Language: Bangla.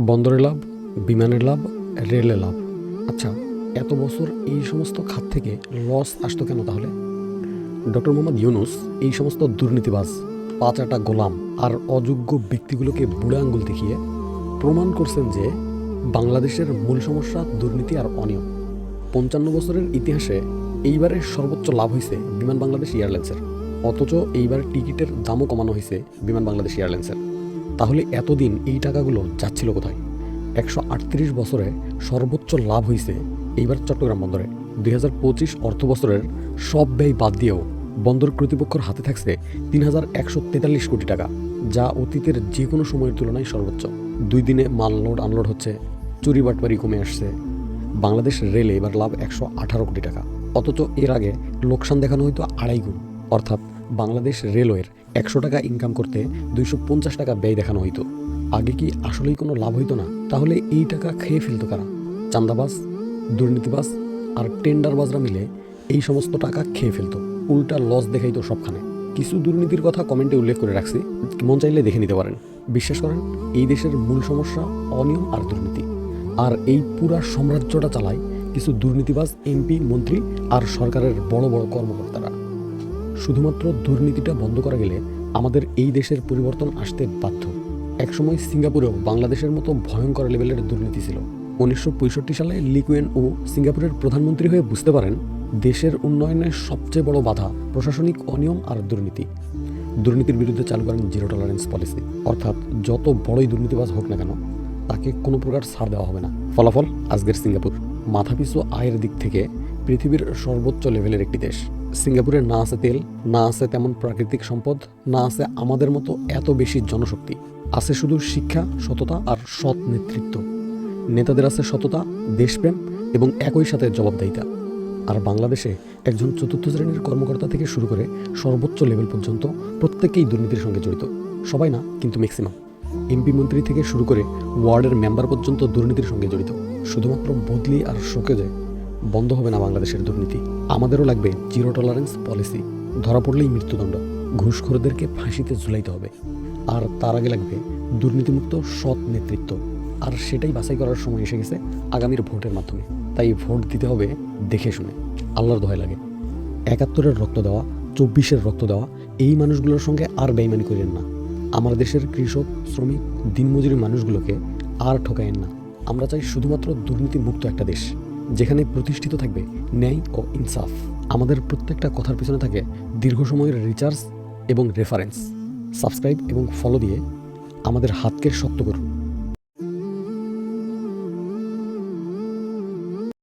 বন্দরে লাভ, বিমানের লাভ রেলে লাভ। আচ্ছা এত বছর এই সমস্ত খাত থেকে লস আসতো কেন তাহলে? ডক্টর মোহাম্মদ ইউনুস এই সমস্ত দুর্নীতিবাজ, পাঁচাটা গোলাম আর অযোগ্য ব্যক্তিগুলোকে বুড়ে আঙ্গুল দেখিয়ে প্রমাণ করছেন যে বাংলাদেশের মূল সমস্যা দুর্নীতি আর অনিয়ম। পঞ্চান্ন বছরের ইতিহাসে এইবারের সর্বোচ্চ লাভ হয়েছে বিমান বাংলাদেশ এয়ারলাইন্সের। অথচ এইবার টিকিটের দামও কমানো হয়েছে বিমান বাংলাদেশ এয়ারলাইন্সের। তাহলে এতদিন এই টাকাগুলো যাচ্ছিল কোথায়? একশো আটত্রিশ বছরে সর্বোচ্চ লাভ হয়েছে এইবার চট্টগ্রাম বন্দরে। দুই হাজার পঁচিশ অর্থ বছরের সব ব্যয় বাদ দিয়েও বন্দর কর্তৃপক্ষের হাতে থাকছে তিন হাজার একশো তেতাল্লিশ কোটি টাকা, যা অতীতের যে কোনো সময়ের তুলনায় সর্বোচ্চ। দুই দিনে মাল লোড আনলোড হচ্ছে, চুরি বাটপারি কমে আসছে। বাংলাদেশ রেলে এবার লাভ একশো আঠারো কোটি টাকা, অথচ এর আগে লোকসান দেখানো হয়তো আড়াই গুণ। অর্থাৎ বাংলাদেশ রেলওয়ের একশো টাকা ইনকাম করতে দুইশো পঞ্চাশ টাকা ব্যয় দেখানো হইতো। আগে কি আসলেই কোনো লাভ হইতো না? তাহলে এই টাকা খেয়ে ফেলতো কারা? চান্দাবাজ, দুর্নীতিবাজ আর টেন্ডারবাজরা মিলে এই সমস্ত টাকা খেয়ে ফেলতো। উল্টা লস দেখাইতো সবখানে। কিছু দুর্নীতির কথা কমেন্টে উল্লেখ করে রাখছি। মন চাইলে দেখে নিতে পারেন। বিশ্বাস করেন, এই দেশের মূল সমস্যা অনিয়ম আর দুর্নীতি। আর এই পুরা সাম্রাজ্যটা চালায় কিছু দুর্নীতিবাজ এমপি মন্ত্রী আর সরকারের বড় বড় কর্মকর্তারা। শুধুমাত্র দুর্নীতিটা বন্ধ করা গেলে আমাদের এই দেশের পরিবর্তন আসতে বাধ্য। একসময় সিঙ্গাপুরেও বাংলাদেশের মতো ভয়ঙ্কর লেভেলের দুর্নীতি ছিল। উনিশশো পঁয়ষট্টি সালে লিকুয়েন ও সিঙ্গাপুরের প্রধানমন্ত্রী হয়ে বুঝতে পারেন, দেশের উন্নয়নের সবচেয়ে বড় বাধা প্রশাসনিক অনিয়ম আর দুর্নীতি। দুর্নীতির বিরুদ্ধে চালু করেন জিরো টলারেন্স পলিসি। অর্থাৎ যত বড়ই দুর্নীতিবাজ হোক না কেন, তাকে কোনো প্রকার ছাড় দেওয়া হবে না। ফলাফল আজকের সিঙ্গাপুর। মাথাপিছু আয়ের দিক থেকে পৃথিবীর সর্বোচ্চ লেভেলের একটি দেশ। সিঙ্গাপুরে না আছে তেল না আছে তেমন প্রাকৃতিক সম্পদ না আছে আমাদের মতো এত বেশি জনশক্তি। আছে শুধু শিক্ষা, সততা আর সৎ নেতৃত্ব। নেতাদের আছে সততা, দেশপ্রেম এবং একই সাথে জবাবদাহিতা। আর বাংলাদেশে একজন চতুর্থ শ্রেণির কর্মকর্তা থেকে শুরু করে সর্বোচ্চ লেভেল পর্যন্ত প্রত্যেকেই দুর্নীতির সঙ্গে জড়িত। সবাই না, কিন্তু ম্যাক্সিমাম। এমপি মন্ত্রী থেকে শুরু করে ওয়ার্ডের মেম্বার পর্যন্ত দুর্নীতির সঙ্গে জড়িত। শুধুমাত্র বদলি আর শোকেজে বন্ধ হবে না বাংলাদেশের দুর্নীতি। আমাদেরও লাগবে জিরো টলারেন্স পলিসি। ধরা পড়লেই মৃত্যুদণ্ড। ঘুষখোরদেরকে ফাঁসিতে ঝুলাইতে হবে। আর তার আগে লাগবে দুর্নীতিমুক্ত সৎ নেতৃত্ব। আর সেটাই বাছাই করার সময় এসে গেছে আগামীর ভোটের মাধ্যমে। তাই ভোট দিতে হবে দেখে শুনে। আল্লাহর দোহাই লাগে। একাত্তরের রক্ত দেওয়া, চব্বিশের রক্ত দেওয়া, এই মানুষগুলোর সঙ্গে আর বেইমানি করেন না। আমার দেশের কৃষক, শ্রমিক, দিনমজুরি মানুষগুলোকে আর ঠকায়েন না। আমরা চাই শুধুমাত্র দুর্নীতিমুক্ত একটা দেশ। যেখানে প্রতিষ্ঠিত থাকবে ন্যায় ও ইনসাফ। আমাদের প্রত্যেকটা কথার পিছনে থাকে দীর্ঘ সময়ের রিচার্জ এবং রেফারেন্স সাবস্ক্রাইব এবং ফলো দিয়ে আমাদের হাতকে শক্ত করুন।